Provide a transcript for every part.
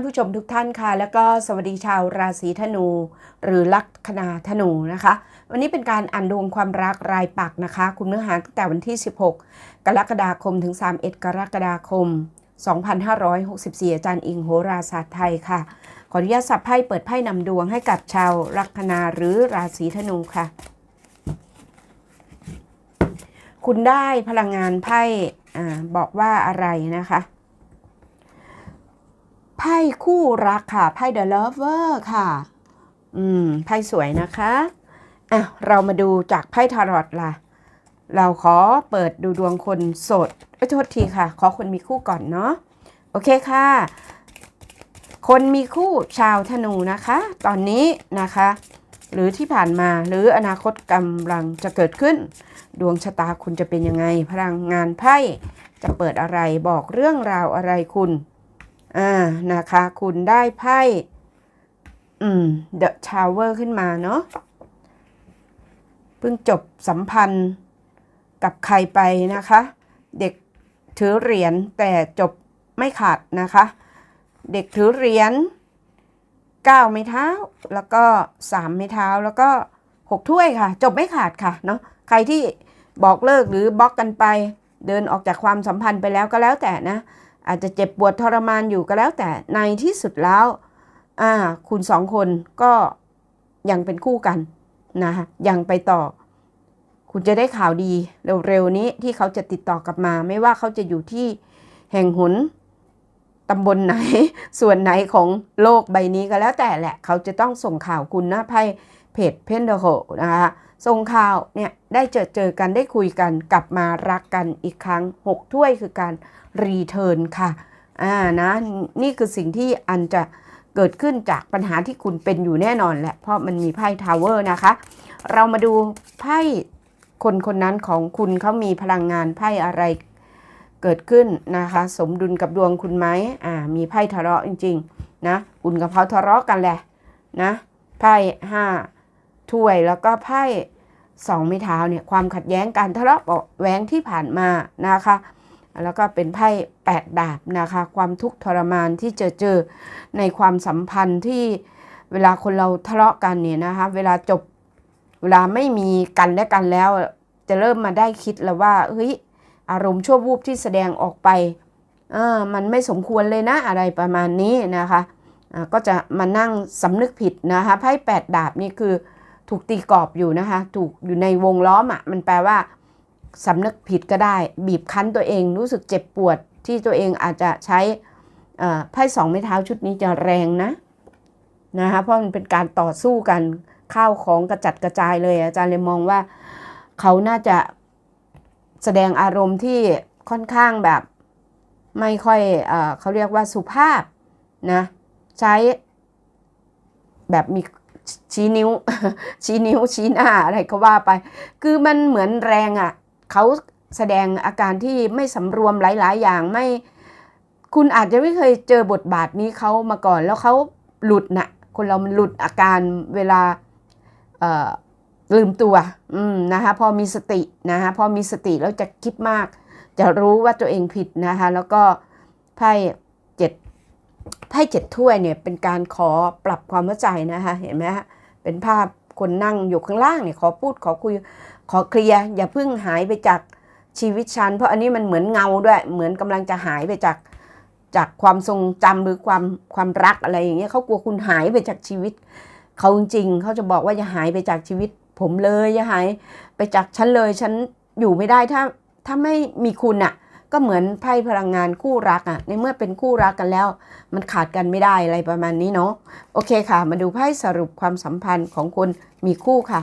านผู้ชมทุกท่านค่ะ แล้วก็สวัสดีชาวราศีธนู หรือลัคนาธนูนะคะ วันนี้เป็นการอ่านดวงความรักรายปักนะคะ คุณเนื้อหาตั้งแต่วันที่ 16 กรกฎาคมถึง 31 กรกฎาคม 2564 อาจารย์อิงโหราศาสตร์ไทยค่ะ ขออนุญาตสับไพ่เปิดไพ่นำดวงให้กับชาวลัคนาหรือราศีธนูค่ะ คุณได้พลังงานไพ่บอกว่าอะไรนะคะ ไพ่คู่รักค่ะ ไพ่ The Lover ค่ะ อืม ไพ่สวยนะคะ อะ เรามาดูจากไพ่ทารอตล่ะ เราขอเปิดดูดวงคนโสดโทษทีค่ะ ขอคนมีคู่ก่อนเนาะ โอเคค่ะ คนมีคู่ชาวธนูนะคะ ตอนนี้นะคะ หรือที่ผ่านมา หรืออนาคตกำลังจะเกิดขึ้น ดวงชะตาคุณจะเป็นยังไง พลังงานไพ่จะเปิดอะไรบอกเรื่องราวอะไรคุณ อ่านะคะ คุณได้ไพ่อืม The Tower ขึ้นมาเนาะเพิ่งจบสัมพันธ์กับใครไปนะคะ เด็กถือเหรียญแต่จบไม่ขาดนะคะ เด็กถือเหรียญ9ไม้เท้า แล้วก็ 3 ไม้เท้าแล้วก็ 6 ถ้วยค่ะ จบไม่ขาดค่ะเนาะใครที่บอกเลิกหรือบล็อกกันไป เดินออกจากความสัมพันธ์ไปแล้วก็แล้วแต่นะ อาจจะเจ็บปวดทรมานอยู่ก็แล้วแต่ในที่สุดแล้วอ่าคุณสองคนก็ยังเป็นคู่กันนะคะยังไปต่อ คุณจะได้ข่าวดีเร็วๆนี้ที่เขาจะติดต่อกลับมา ไม่ว่าเขาจะอยู่ที่แห่งหนตำบลไหน ส่วนไหนของโลกใบนี้ก็แล้วแต่แหละ เขาจะต้องส่งข่าวคุณนะไพ่เพจเพนเดโฮนะคะส่งข่าวเนี่ยได้เจอเจอกันได้คุยกันกลับมารักกันอีกครั้ง 6 ถ้วยคือการ รีเทิร์นค่ะอ่านะนี่คือสิ่งที่อันจะเกิดขึ้นจากปัญหาที่คุณเป็นอยู่แน่นอนแหละ เพราะมันมีไพ่ทาวเวอร์นะคะ เรามาดูไพ่คนคนนั้นของคุณเขามีพลังงานไพ่อะไรเกิดขึ้นนะคะ สมดุลกับดวงคุณไหมอ่ามีไพ่ทะเลาะจริงๆนะคุณกับเขาทะเลาะกันแหละนะไพ่ห้าถ้วยแล้วก็ไพ่สองไม้เท้าเนี่ยความขัดแย้งการทะเลาะเบาะแว้งที่ผ่านมานะคะ แล้วก็เป็นไพ่แปดดาบนะคะ ความทุกข์ทรมานที่เจอเจอในความสัมพันธ์ที่เวลาคนเราทะเลาะกันเนี่ยนะคะ เวลาจบเวลาไม่มีกันและกันแล้ว จะเริ่มมาได้คิดแล้วว่าเฮ้ยอารมณ์ชั่ววูบที่แสดงออกไปเออมันไม่สมควรเลยนะอะไรประมาณนี้นะคะอ่าก็จะมานั่งสำนึกผิดนะคะไพ่แปดดาบนี่คือถูกตีกรอบอยู่นะคะ ถูกอยู่ในวงล้อมอะมันแปลว่า สำนึกผิดก็ได้ บีบคั้นตัวเองรู้สึกเจ็บปวดที่ตัวเองอาจจะใช้ไพ่สองไม้เท้าชุดนี้จะแรงนะนะคะเพราะมันเป็นการต่อสู้กันข้าวของกระจัดกระจายเลย อาจารย์เลยมองว่าเขาน่าจะแสดงอารมณ์ที่ค่อนข้างแบบไม่ค่อยเอเขาเรียกว่าสุภาพนะใช้แบบมีชี้นิ้ว ชี้นิ้วชี้หน้าอะไรก็ว่าไป คือมันเหมือนแรงอะ่ะ เขาแสดงอาการที่ไม่สำรวมหลาย ๆ อย่างไม่ คุณอาจจะไม่เคยเจอบทบาทนี้เขามาก่อน แล้วเขาหลุดนะ่ะ คนเรามันหลุดอาการเวลาลืมตัวนะคะพอมีสตินะคะพอมีสติแล้วจะคิดมาก จะรู้ว่าตัวเองผิดนะคะแล้วก็ไพ่เจ็ดไพ่เจ็ดถ้วยเนี่ยเป็นการขอปรับความเข้าใจนะคะเห็นไหมฮะเป็นภาพ คนนั่งอยู่ข้างล่างเนี่ยขอพูดขอคุยขอเคลียร์อย่าเพิ่งหายไปจากชีวิตฉัน เพราะอันนี้มันเหมือนเงาด้วย เหมือนกำลังจะหายไปจากจากความทรงจำหรือความความรักอะไรอย่างเงี้ยเขากลัวคุณหายไปจากชีวิตเขาจริงเขาจะบอกว่าอย่าหายไปจากชีวิต ผมเลยอย่าหายไปจากฉันเลยฉันอยู่ไม่ได้ถ้าถ้าไม่มีคุณอะ่ะ ก็เหมือนไพ่พลังงานคู่รักอะ่ะในเมื่อเป็นคู่รักกันแล้ว มันขาดกันไม่ได้อะไรประมาณนี้เนาะโอเคค่ะ มาดูไพ่สรุปความสัมพันธ์ของคนมีคู่ค่ะ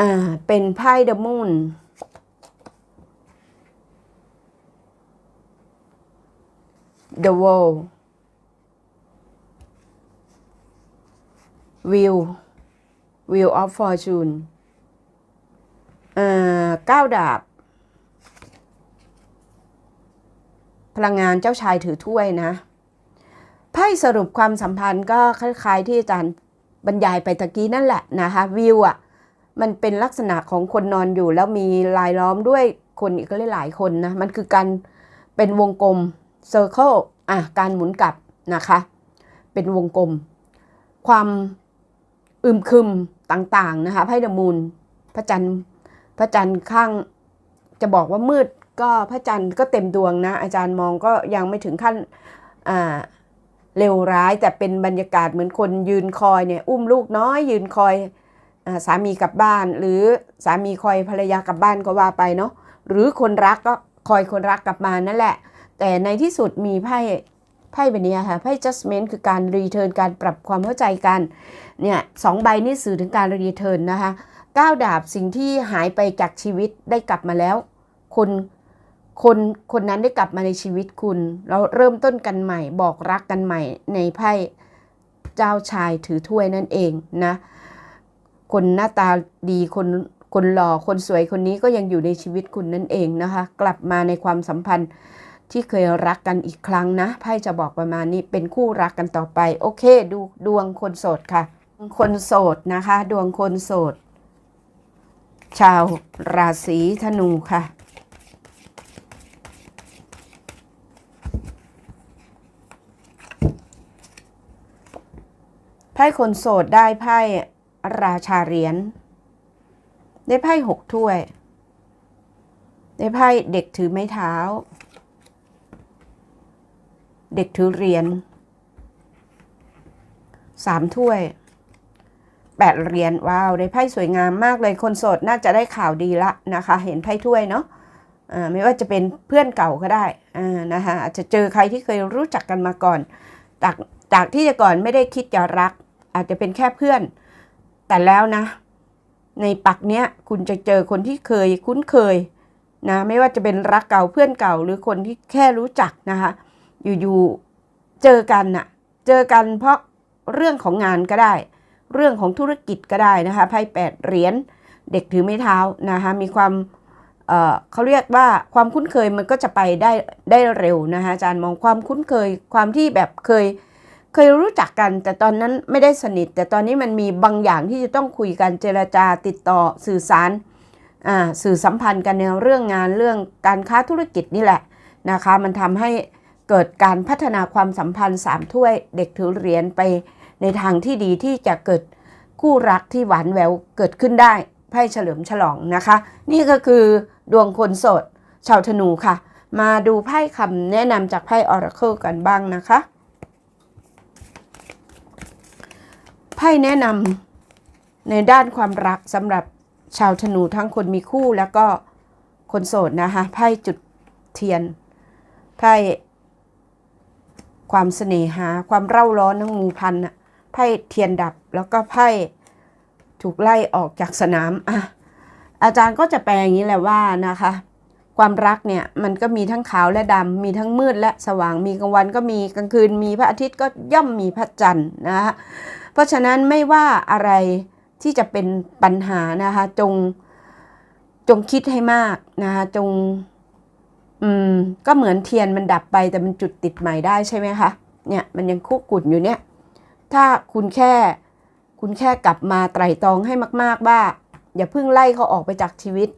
อ่าเป็นไพ่เดมูน The World Wheel Wheel of Fortune เอ่อก้าดาบ พลังงานเจ้าชายถือถ้วยนะ ไพ่สรุปความสัมพันธ์ก็คล้าย ๆ ที่อาจารย์บรรยายไปตะกี้นั่นแหละนะคะวิวอะมันเป็นลักษณะของคนนอนอยู่แล้วมีลายล้อมด้วยคนอีกก็หลายคนนะ มันคือการเป็นวงกลม circle อะการหมุนกลับนะคะ เป็นวงกลม ความ อึมครึมต่างๆนะคะไพ่เดมูนพระจันทร์พระจันทร์ข้างจะบอกว่ามืดก็พระจันทร์ก็เต็มดวงนะ อาจารย์มองก็ยังไม่ถึงขั้นเลวร้ายแต่เป็นบรรยากาศเหมือนคนยืนคอยเนี่ยอุ้มลูกน้อย ยืนคอยอสามีกลับบ้าน หรือสามีคอยภรรยากลับบ้านก็ว่าไปเนาะหรือคนรักก็คอยคนรักกลับมานั่นแหละ แต่ในที่สุดมีไพ่ ไพ่แบนี้ค่ะไพ่ judgment คือการรีเทิร์นการปรับความเข้าใจกันเนี่ยสองใบนี่สื่อถึงการรีเทิร์นนะคะก้าวดาบสิ่งที่หายไปจากชีวิตได้กลับมาแล้ว คนคนคนนั้นได้กลับมาในชีวิตคุณ เราเริ่มต้นกันใหม่บอกรักกันใหม่ในไพ่เจ้าชายถือถ้วยนั่นเองนะคนหน้าตาดีคนคนหล่อคนสวยคนนี้ก็ยังอยู่ในชีวิตคุณนั่นเองนะคะ กลับมาในความสัมพันธ์ ที่เคยรักกันอีกครั้งนะไพ่จะบอกประมาณนี้เป็นคู่รักกันต่อไป โอเค ดูดวงคนโสดค่ะ คนโสดนะคะ ดวงคนโสด ชาวราศีธนูค่ะไพ่คนโสดได้ไพ่ราชาเหรียญได้ไพ่หกถ้วย ได้ไพ่เด็กถือไม้เท้า เด็กถือเหรียญสามถ้วยแปดเหรียญว้าวได้ไพ่สวยงามมากเลยคนโสดน่าจะได้ข่าวดีละนะคะ เห็นไพ่ถ้วยเนาะไม่ว่าจะเป็นเพื่อนเก่าก็ได้นะคะอาจจะเจอใครที่เคยรู้จักกันมาก่อน จากจากที่จะก่อนไม่ได้คิดจะรัก อาจจะเป็นแค่เพื่อน แต่แล้วนะ ในปักเนี้ยคุณจะเจอคนที่เคยคุ้นเคยนะไม่ว่าจะเป็นรักเก่าเพื่อนเก่าหรือคนที่แค่รู้จักนะคะ อยู่ๆเจอกันน่ะ เจอกันเพราะเรื่องของงานก็ได้ เรื่องของธุรกิจก็ได้นะคะไพ่แปดเหรียญเด็กถือไม้เท้านะคะมีความเเขาเรียกว่าความคุ้นเคยมันก็จะไปได้ได้เร็วนะคะอาจารย์มองความคุ้นเคยความที่แบบเคยเคยรู้จักกัน แต่ตอนนั้นไม่ได้สนิท แต่ตอนนี้มันมีบางอย่างที่จะต้องคุยกันเจรจาติดต่อสื่อสารสื่อสัมพันธ์กันในเรื่องงานเรื่องการค้าธุรกิจนี่แหละนะคะ มันทำให้ เกิดการพัฒนาความสัมพันธ์สามถ้วยเด็กถือเหรียญไปในทางที่ดีที่จะเกิดคู่รักที่หวานแหววเกิดขึ้นได้ไพ่เฉลิมฉลองนะคะ นี่ก็คือดวงคนโสด ชาวธนูค่ะ มาดูไพ่คำแนะนำจากไพ่ Oracle กันบ้างนะคะไพ่แนะนำในด้านความรักสำหรับชาวธนูทั้งคนมีคู่แล้วก็คนโสดนะคะไพ่จุดเทียนไพ่ ความเสน่หา ความเร่าร้อนทั้งงูพันน่ะไพ่เทียนดับแล้วก็ไพ่ถูกไล่ออกจากสนามอะอาจารย์ก็จะแปลอย่างนี้แหละว่านะคะ ความรักเนี่ยมันก็มีทั้งขาวและดำมีทั้งมืดและสว่างมีกลางวันก็มีกลางคืนมีพระอาทิตย์ก็ย่อมมีพระจันทร์นะคะเพราะฉะนั้นไม่ว่าอะไรที่จะเป็นปัญหานะคะจงจงคิดให้มากนะคะจง อืมก็เหมือนเทียนมันดับไปแต่มันจุดติดใหม่ได้ใช่ไหมคะเนี่ยมันยังคุกกุ่นอยู่เนี่ย ถ้าคุณแค่ คุณแค่กลับมาไตร่ตรองให้มาก ๆ ว่า อย่าเพิ่งไล่เขาออกไปจากชีวิต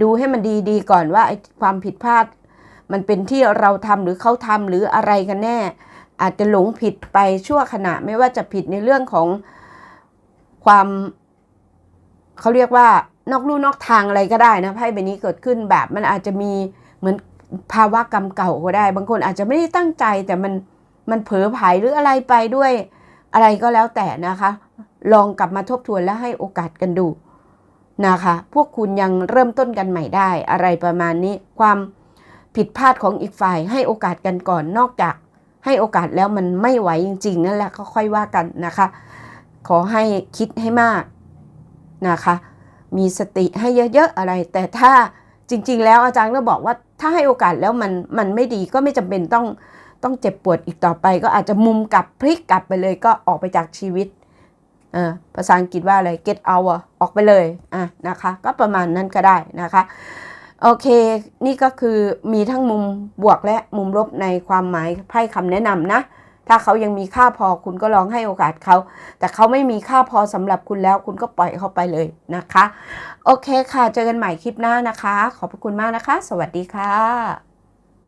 ดูให้มันดีๆก่อนว่าไอ้ความผิดพลาด มันเป็นที่เราทำหรือเขาทำหรืออะไรกันแน่ อาจจะหลงผิดไปชั่วขณะไม่ว่าจะผิดในเรื่องของความเขาเรียกว่านอกลู่นอกทางอะไรก็ได้นะไพ่ใบนี้เกิดขึ้นแบบมันอาจจะมีเหมือน ภาวะกรรมเก่าก็ได้ บางคนอาจจะไม่ได้ตั้งใจแต่มันมันเผลอไผลหรืออะไรไปด้วยอะไรก็แล้วแต่นะคะ ลองกลับมาทบทวนและให้โอกาสกันดูนะคะ พวกคุณยังเริ่มต้นกันใหม่ได้ อะไรประมาณนี้ ความผิดพลาดของอีกฝ่าย ให้โอกาสกันก่อนนอกจาก ให้โอกาสแล้วมันไม่ไหวจริง ๆ นั่นแหละก็ค่อยว่ากันนะคะ ขอให้คิดให้มากนะคะ มีสติให้เยอะๆอะไร แต่ถ้าจริง ๆ แล้วอาจารย์ก็บอกว่า ถ้าให้โอกาสแล้วมันมันไม่ดีก็ไม่จำเป็นต้องต้องเจ็บปวดอีกต่อไป ก็อาจจะมุมกลับพลิกกลับไปเลยก็ออกไปจากชีวิตเออภาษาอังกฤษว่าอะไร get out อออกไปเลยอะนะคะ ก็ประมาณนั้นก็ได้นะคะโอเค นี่ก็คือมีทั้งมุมบวกและมุมลบในความหมายไพ่คำแนะนำนะ ถ้าเขายังมีค่าพอคุณก็ลองให้โอกาสเขา แต่เขาไม่มีค่าพอสำหรับคุณแล้ว คุณก็ปล่อยเขาไปเลยนะคะ โอเคค่ะ เจอกันใหม่คลิปหน้านะคะ ขอบพระคุณมากนะคะ สวัสดีค่ะ